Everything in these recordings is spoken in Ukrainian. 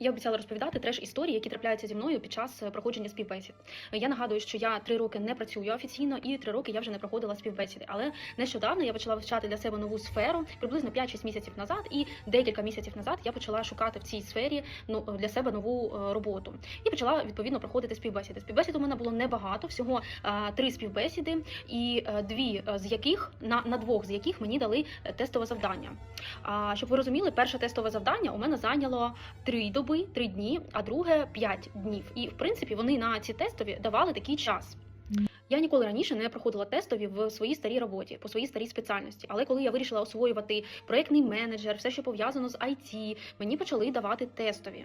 Я обіцяла розповідати треш історії, які трапляються зі мною під час е, проходження співбесід. Я нагадую, що я три роки не працюю офіційно і три роки я вже не проходила співбесіди. Але нещодавно я почала вивчати для себе нову сферу приблизно 5-6 місяців назад, і декілька місяців назад я почала шукати в цій сфері ну для себе нову е, роботу і почала відповідно проходити співбесіди. Співбесід у мене було небагато, всього е, три співбесіди, і е, дві е, з яких на, на двох з яких мені дали е, тестове завдання. А щоб ви розуміли, перше тестове завдання у мене зайняло три доби, три дні, а друге п'ять днів. І в принципі вони на ці тестові давали такий час. Я ніколи раніше не проходила тестові в своїй старій роботі по своїй старій спеціальності. Але коли я вирішила освоювати проєктний менеджер, все, що пов'язано з IT, мені почали давати тестові.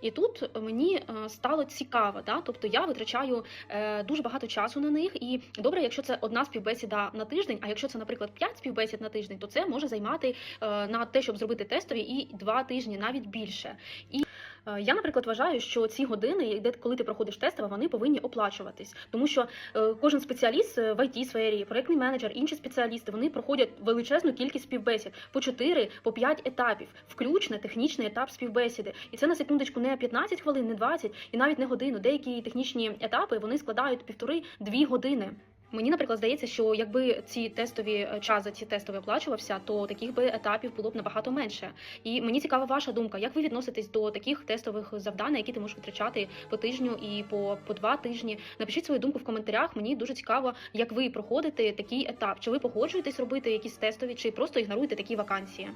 І тут мені е, стало цікаво, да? тобто я витрачаю е, дуже багато часу на них. І добре, якщо це одна співбесіда на тиждень, а якщо це, наприклад, п'ять співбесід на тиждень, то це може займати е, на те, щоб зробити тестові, і два тижні, навіть більше. І я, наприклад, вважаю, що ці години, де коли ти проходиш тестове, вони повинні оплачуватись, тому що е, кожен спеціаліст е, в it сфері, проектний менеджер, інші спеціалісти, вони проходять величезну кількість співбесід по 4, по 5 етапів, включно технічний етап співбесіди. І це на секундочку не 15 хвилин, не 20 і навіть не годину. Деякі технічні етапи вони складають півтори-дві години. Мені, наприклад, здається, що якби ці тестові е, час за ці тестові оплачувався, то таких би етапів було б набагато менше. І мені цікава ваша думка, як ви відноситесь до таких тестових завдань, які ти можеш витрачати по тижню і по, по два тижні? Напишіть свою думку в коментарях. Мені дуже цікаво, як ви проходите такий етап. Чи ви погоджуєтесь робити якісь тестові, чи просто ігноруєте такі вакансії?